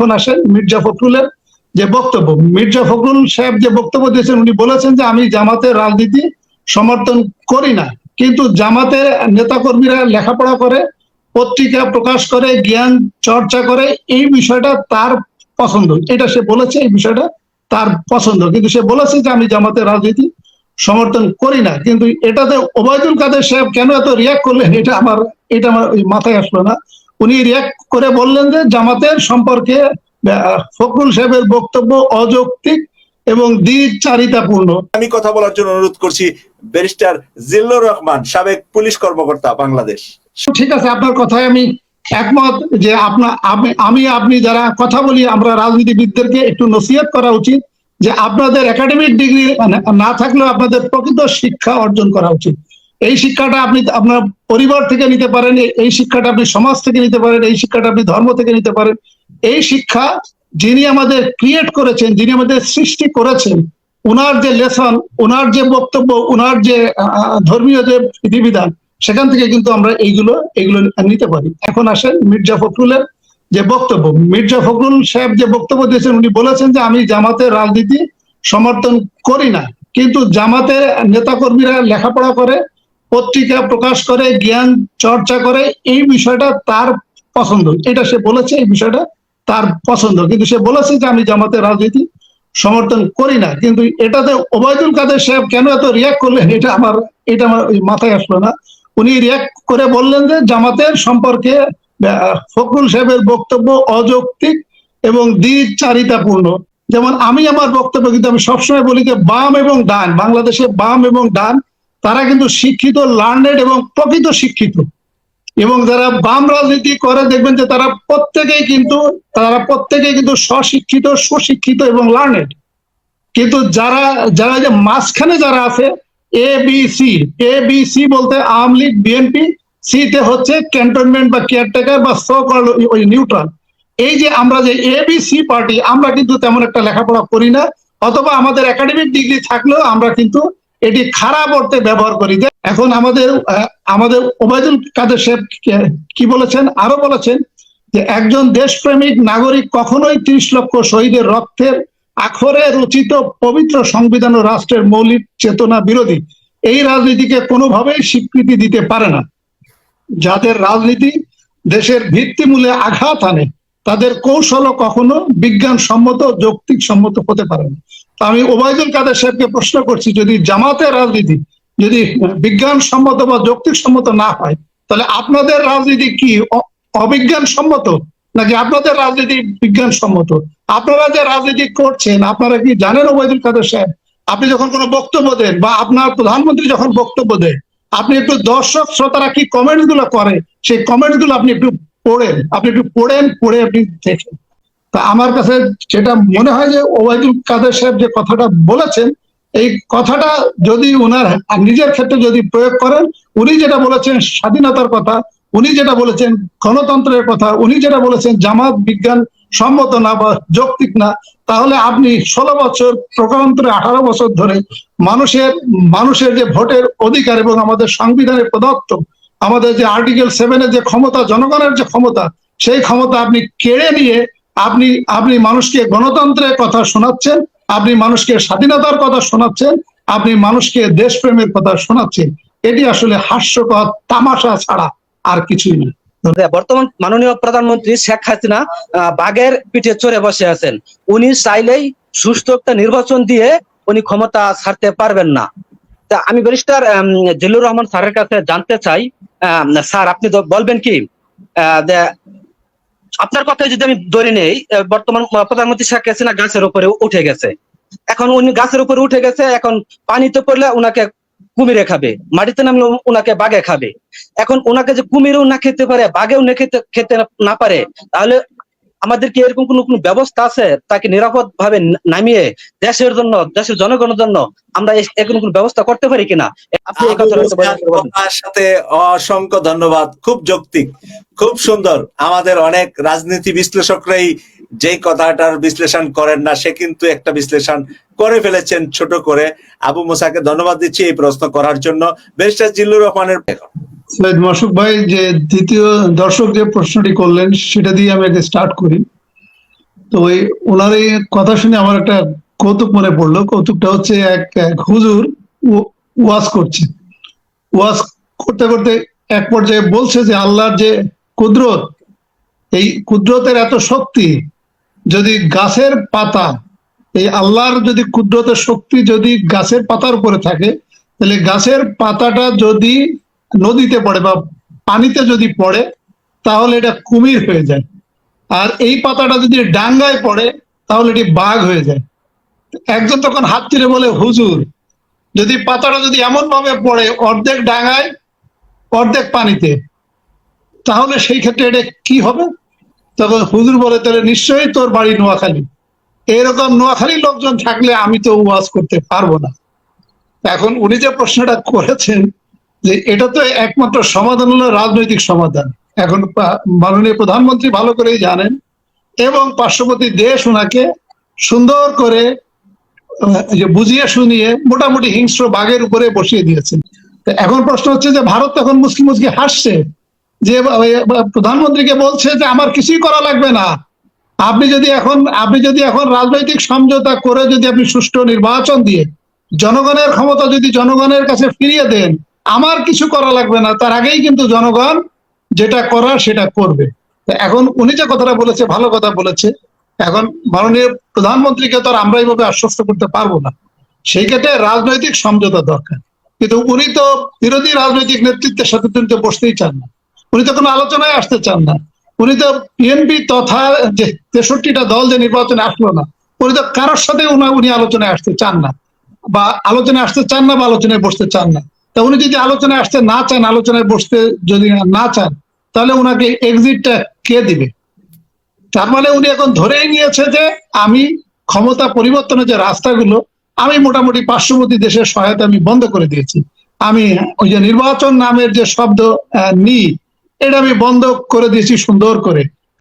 এখন আসেন মির্জা ফখরুলের যে বক্তব্য। মির্জা ফখরুল সাহেব যে বক্তব্য দিয়েছেন, উনি বলেছেন যে আমি জামাতের রাজনীতি সমর্থন করি না। কিন্তু জামাতের নেতাকর্মীরা লেখাপড়া করে, পত্রিকা প্রকাশ করে, জ্ঞান চর্চা করে, এই বিষয়টা তার পছন্দ। এটা সে বলেছে, এই বিষয়টা তার পছন্দ। কিন্তু সে বলেছে যে আমি জামাতের রাজনীতি সমর্থন করি না। কিন্তু এটাতে ওবায়দুল কাদের সাহেব কেন এত রিয়াক্ট করলেন এটা আমার এটা আমার মাথায় আসলো না। উনি রিয়াক্ট করে বললেন যে জামাতের সম্পর্কে আহ, ফখরুল সাহেবের বক্তব্য অযৌক্তিক এবং দ্বিচারিতাপূর্ণ। আমি কথা বলার জন্য অনুরোধ করছি ব্যারিস্টার জিল্লুর রহমান সাবেক পুলিশ কর্মকর্তা বাংলাদেশ। ঠিক আছে আপনার কথায় আমি একমত যে আপনার আমি- আমি আপনি যারা কথা বলি আমরা রাজনীতিবিদদেরকে একটু নসিহত করা উচিত। যে আপনাদের একাডেমিক ডিগ্রি না থাকলেও আপনাদের প্রকৃত শিক্ষা অর্জন করা উচিত। এই শিক্ষাটা আপনি আপনার পরিবার থেকে নিতে পারেন, এই- শিক্ষাটা আপনি সমাজ থেকে নিতে পারেন, এই শিক্ষাটা আপনি ধর্ম থেকে নিতে পারেন। এই শিক্ষা যিনি আমাদের ক্রিয়েট করেছেন, যিনি আমাদের সৃষ্টি করেছেন ওনার যে লেসন ওনার যে বক্তব্য ওনার যে ধর্মীয় যে বিধিবিধান, সেখান থেকে কিন্তু আমরা এইগুলো এইগুলো নিতে পারি। এখন আসেন মির্জা ফখরুলের যে বক্তব্য, মির্জা ফখরুল সাহেব যে বক্তব্য দিয়েছেন, উনি বলেছেন যে আমি জামাতের রাজনীতি সমর্থন করি না। কিন্তু জামাতের নেতাকর্মীরা লেখাপড়া করে, পত্রিকা প্রকাশ করে, জ্ঞান চর্চা করে, এই বিষয়টা তার পছন্দ। এটা সে বলেছে, এই বিষয়টা তার পছন্দ। কিন্তু সে বলেছে যে আমি জামাতের রাজনীতি সমর্থন করি না। কিন্তু এটাতে ওবায়দুল কাদের সাহেব কেন এত রিয়াক্ট করলেন, এটা আমার এটা আমার মাথায় আসলো না। উনি রিয়াক্ট করে বললেন যে জামাতের সম্পর্কে ফখরুল সাহেবের বক্তব্য অযৌক্তিক এবং দ্বিচারিতাপূর্ণ। যেমন আমি আমার বক্তব্য কিন্তু আমি সবসময় বলি যে বাম এবং ডান, বাংলাদেশে বাম এবং ডান, তারা কিন্তু শিক্ষিত লার্নেড এবং প্রকৃত শিক্ষিত। এবং যারা বাম রাজনীতি করে দেখবেন যে তারা প্রত্যেকেই কিন্তু, তারা প্রত্যেকেই কিন্তু স্বশিক্ষিত, সুশিক্ষিত এবং লার্নেড কিন্তু যারা যারা যে মাঝখানে যারা আছে A B C A B C বলতে আওয়ামী লীগ বিএনপি সি তে হচ্ছে ক্যান্টনমেন্ট বা কেয়ারটেকার বা সো ওই নিউট্রাল এই যে আমরা যে এ বি সি পার্টি আমরা কিন্তু তেমন একটা লেখাপড়া করি না, অথবা আমাদের একাডেমিক ডিগ্রি থাকলেও আমরা কিন্তু এটি খারাপ অর্থে ব্যবহার করি। যে এখন আমাদের আমাদের ওবায়দুল কাদের সাহেব কি বলেছেন? আরও বলেছেন যে একজন দেশপ্রেমিক নাগরিক কখনোই ত্রিশ লক্ষ শহীদের রক্তের আখরে রচিত পবিত্র সংবিধান ও রাষ্ট্রের মৌলিক চেতনা বিরোধী। এই রাজনীতিকে কোনোভাবেই স্বীকৃতি দিতে পারে না। যাদের রাজনীতি দেশের ভিত্তিমূলে আঘাত আনে, তাদের কৌশলও কখনো বিজ্ঞান সম্মত যৌক্তিক সম্মত হতে পারে না। তো আমি ওবায়দুল কাদের সাহেবকে প্রশ্ন করছি, যদি জামাতের রাজনীতি যদি বিজ্ঞান সম্মত বা যৌক্তিক সম্মত না হয়, তাহলে আপনাদের রাজনীতি কি অবিজ্ঞান সম্মত নাকি আপনাদের রাজনীতি বিজ্ঞান সম্মত আপনারা যে রাজনীতি করছেন, আপনারা কি জানেন ওবায়দুল কাদের সাহেব? আপনি যখন কোনো বক্তব্য দেন বা আপনার প্রধানমন্ত্রী যখন বক্তব্য দেন আপনি একটু দর্শক শ্রোতারা কি কমেন্টগুলো করে? সেই কমেন্টগুলো আপনি একটু পড়েন। আপনি একটু পড়েন, পড়ে আপনি দেখেন। তা আমার কাছে যেটা মনে হয় যে ওবায়দুল কাদের সাহেব যে কথাটা বলেছেন, এই কথাটা যদি ওনার নিজের ক্ষেত্রে যদি প্রয়োগ করেন, উনি যেটা বলেছেন স্বাধীনতার কথা, উনি যেটা বলেছেন গণতন্ত্রের কথা, উনি যেটা বলেছেন জামাত বিজ্ঞান সম্মত না বা যৌক্তিক না তাহলে আপনি ষোলো বছর প্রকারান্তরে আঠারো বছর ধরে মানুষের মানুষের যে ভোটের অধিকার এবং আমাদের সংবিধানের প্রদত্ত, আমাদের যে আর্টিকেল সেভেনের যে ক্ষমতা, জনগণের যে ক্ষমতা, সেই ক্ষমতা আপনি কেড়ে নিয়ে আপনি আপনি মানুষকে গণতন্ত্রের কথা শোনাচ্ছেন, আপনি মানুষকে স্বাধীনতার কথা শোনাচ্ছেন, আপনি মানুষকে দেশপ্রেমের কথা শোনাচ্ছেন। এটি আসলে হাস্যকর, তামাশা ছাড়া আর কিছুই না। বর্তমান মাননীয় প্রধানমন্ত্রী শেখ হাসিনা বাঘের পিঠে চড়ে বসে আছেন। উনি চাইলেই সুষ্ঠু একটা নির্বাচন দিয়ে উনি ক্ষমতা ছাড়তে পারবেন না। তা আমি ব্যারিস্টার জিল্লুর রহমান স্যারের কাছে জানতে চাই স্যার, আপনি বলবেন কি আপনার কথা যদি আমি ধরে নেই বর্তমান প্রধানমন্ত্রী শেখ হাসিনা গাছের উপরে উঠে গেছে। এখন উনি গাছের উপরে উঠে গেছে, এখন পানিতে পড়লে উনাকে কুমিরে খাবে, মাটিতে নামলে উনাকে বাঘে খাবে। এখন ওনাকে যে কুমিরেও না খেতে পারে, বাঘেও না খেতে খেতে না পারে, তাহলে আমাদের কি এরকম কোনো কোনো ব্যবস্থা আছে? তাকে নিরাপদ ভাবে নামিয়ে দেশের জন্য, দেশের জনগণের জন্য আমরা এ- এরকম কোনো ব্যবস্থা করতে পারি কিনা। আপনার সাথে অসংখ্য ধন্যবাদ, খুব যৌক্তিক, খুব সুন্দর। আমাদের অনেক রাজনীতি বিশ্লেষকরাই যে কথাটার বিশ্লেষণ করেন না, সে কিন্তু একটা বিশ্লেষণ করে ফেলেছেন ছোট করে। আবু মোসাকে ধন্যবাদ দিচ্ছি এই প্রশ্ন করার জন্য। ব্যারিস্টার জিল্লুর রহমানের সৈয়দ ভাই, যে দ্বিতীয় দর্শক যে প্রশ্নটি করলেন, সেটা দিয়ে আমি আগে স্টার্ট করি। তো ওই ওনার এই কথা শুনে আমার একটা কৌতুক মনে পড়ল। কৌতুকটা হচ্ছে এক হুজুর ওয়াজ করছে। ওয়াজ করতে করতে এক পর্যায়ে বলছে যে, আল্লাহর যে কুদরত, এই কুদরতের এত শক্তি যদি গাছের পাতা, এই আল্লাহর যদি কুদরতের শক্তি যদি গাছের পাতার উপরে থাকে, তাহলে গাছের পাতাটা যদি নদীতে পড়ে বা পানিতে যদি পড়ে, তাহলে এটা কুমির হয়ে যায়। আর এই পাতাটা যদি ডাঙ্গায় পড়ে, তাহলে এটি বাঘ হয়ে যায়। একজন তখন হাত চিরে বলে, হুজুর, যদি পাতাটা যদি এমন ভাবে পড়ে অর্ধেক ডাঙায় অর্ধেক পানিতে, তাহলে সেই ক্ষেত্রে এটা কি হবে? তখন হুজুর বলে, তাহলে নিশ্চয়ই তোর বাড়ি নোয়াখালী। এরকম নোয়াখালী লোকজন থাকলে আমি তো ওয়াজ করতে পারব না। এখন উনি যে প্রশ্নটা করেছেন যে এটা তো একমাত্র সমাধান হলো রাজনৈতিক সমাধান। এখন মাননীয় প্রধানমন্ত্রী ভালো করেই জানেন এবং পার্শ্ববর্তী দেশ ওনাকে সুন্দর করে যে বুঝিয়ে শুনিয়ে মোটামুটি হিংস্র বাঘের উপরে বসিয়ে দিয়েছেন। এখন প্রশ্ন হচ্ছে যে ভারত তখন মুসকি মুসকি হাসছে। যে প্রধানমন্ত্রীকে বলছে যে, আমার কিছুই করা লাগবে না। আপনি যদি এখন, আপনি যদি এখন রাজনৈতিক সমঝোতা করে যদি আপনি সুষ্ঠু নির্বাচন দিয়ে জনগণের ক্ষমতা যদি জনগণের কাছে ফিরিয়ে দেন, আমার কিছু করা লাগবে না। তার আগেই কিন্তু জনগণ যেটা করার সেটা করবে। এখন উনি যে কথাটা বলেছে, ভালো কথা বলেছে। এখন মাননীয় প্রধানমন্ত্রীকে তো আর আমরা এইভাবে আশ্বস্ত করতে পারব না। সেই ক্ষেত্রে রাজনৈতিক সমঝোতা দরকার। কিন্তু উনি তো বিরোধী রাজনৈতিক নেতৃত্বের সাথে তিনি তো বসতেই চান না। উনি তো কোনো আলোচনায় আসতে চান না। উনি তো বিএনপি তথা যে তেষট্টিটা দল যে নির্বাচনে আসলো না, উনি তো কারোর সাথে উনা- আলোচনায় আসতে চান না বা আলোচনায় আসতে চান না বা আলোচনায় বসতে চান না। তা উনি যদি আলোচনায় আসতে না চান, আলোচনায় বসতে যদি না চান, তাহলে উনাকে এক্সিটটা কে দিবে? তার মানে উনি এখন ধরেই নিয়েছে যে আমি ক্ষমতা পরিবর্তনের যে রাস্তাগুলো, আমি মোটামুটি পার্শ্ববর্তী দেশের সহায়তা আমি বন্ধ করে দিয়েছি। আমি ওই যে নির্বাচন নামের যে শব্দ নি এটা আমি বন্ধ করে দিয়েছি সুন্দর করে।